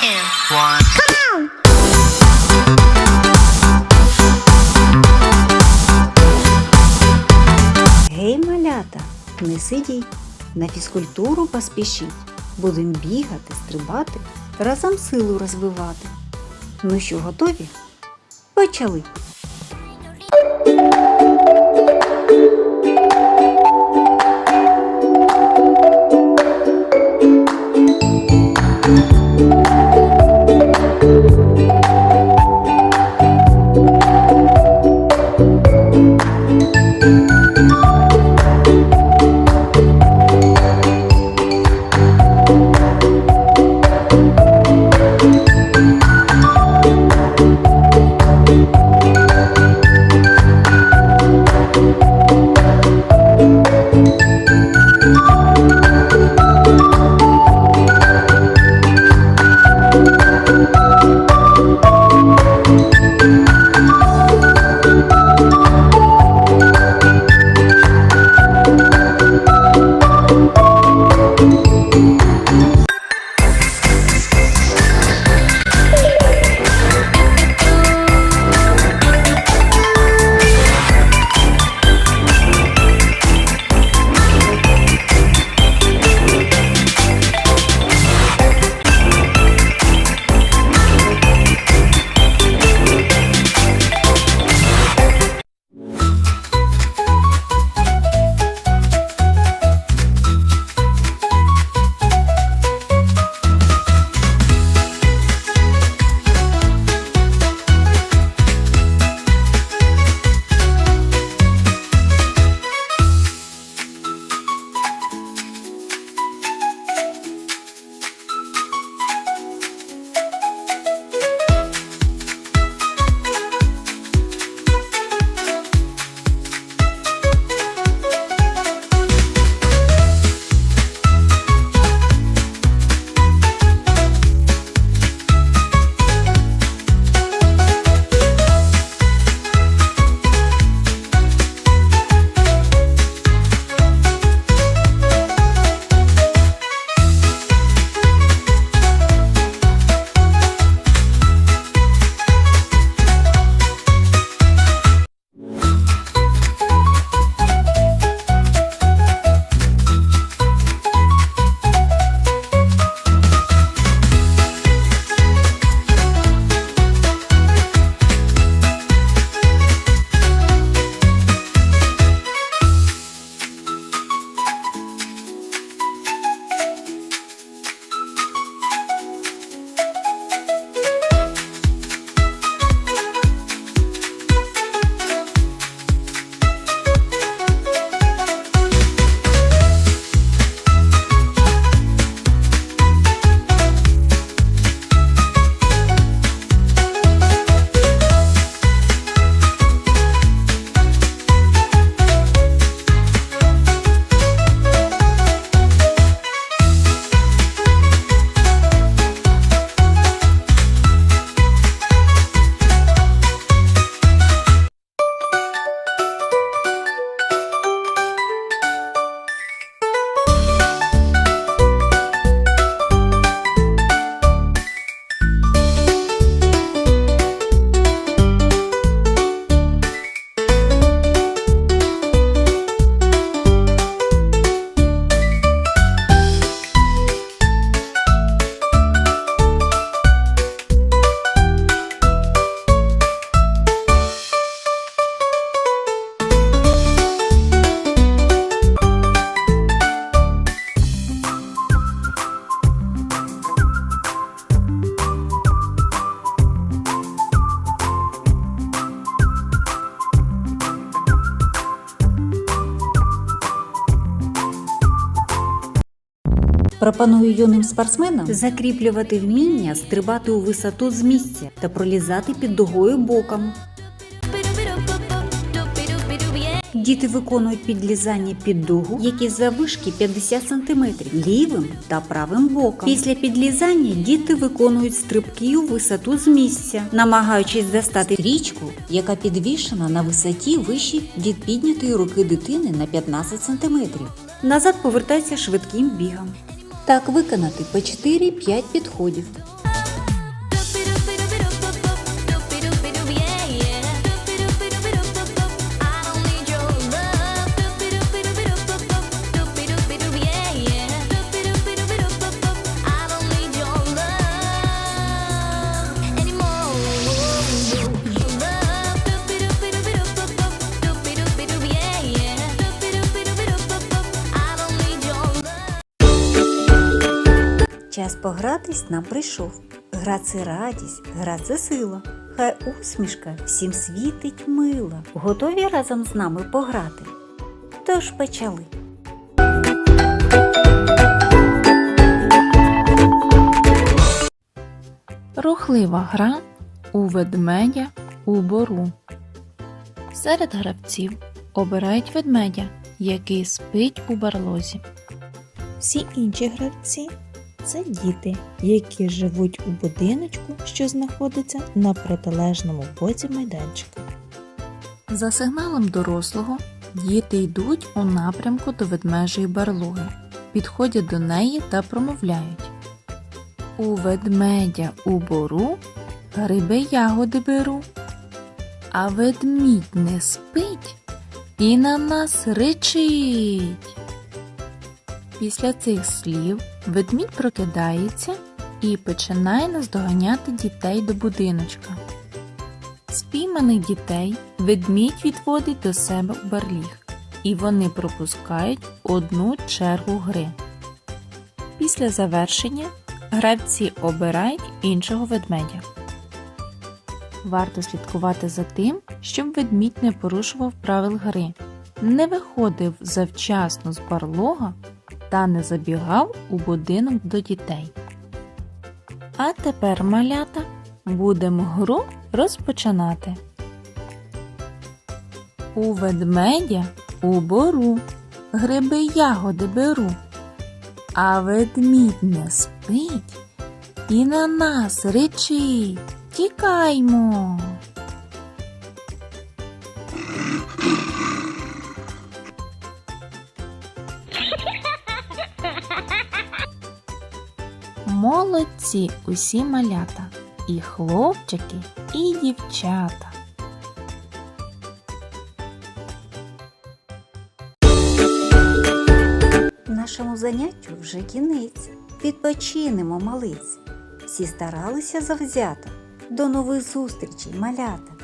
two, one. Гей, малята, не сидіть, на фізкультуру поспішіть. Будем бігати, стрибати, разом силу розвивати. Ну що, готові? Почали! Пропоную юним спортсменам закріплювати вміння стрибати у висоту з місця та пролізати під дугою боком. Діти виконують підлізання під дугу, які заввишки 50 см лівим та правим боком. Після підлізання діти виконують стрибки у висоту з місця, намагаючись застати річку, яка підвішена на висоті вище від піднятої руки дитини на 15 см. Назад повертайся швидким бігом. Так виконати по 4-5 підходів. Погратись нам прийшов. Гра це радість, гра це сила. Хай усмішка всім світить мила. Готові разом з нами пограти? Тож почали. Рухлива гра у ведмедя у бору. Серед гравців обирають ведмедя, який спить у барлозі. Всі інші гравці це діти, які живуть у будиночку, що знаходиться на протилежному боці майданчика. За сигналом дорослого діти йдуть у напрямку до ведмежої барлоги, підходять до неї та промовляють. У ведмедя у бору гриби ягоди беру, а ведмідь не спить і на нас ричить. Після цих слів ведмідь прокидається і починає наздоганяти дітей до будиночка. Спійманих дітей ведмідь відводить до себе у барліг, і вони пропускають одну чергу гри. Після завершення гравці обирають іншого ведмедя. Варто слідкувати за тим, щоб ведмідь не порушував правил гри, не виходив завчасно з барлога та не забігав у будинок до дітей. А тепер, малята, будемо гру розпочинати. У ведмедя у бору гриби ягоди беру, а ведмідь не спить і на нас речить. Тікаймо. Молодці усі малята, і хлопчики, і дівчата. Нашому заняттю вже кінець. Відпочинемо, малиць. Всі старалися завзято. До нових зустрічей, малята.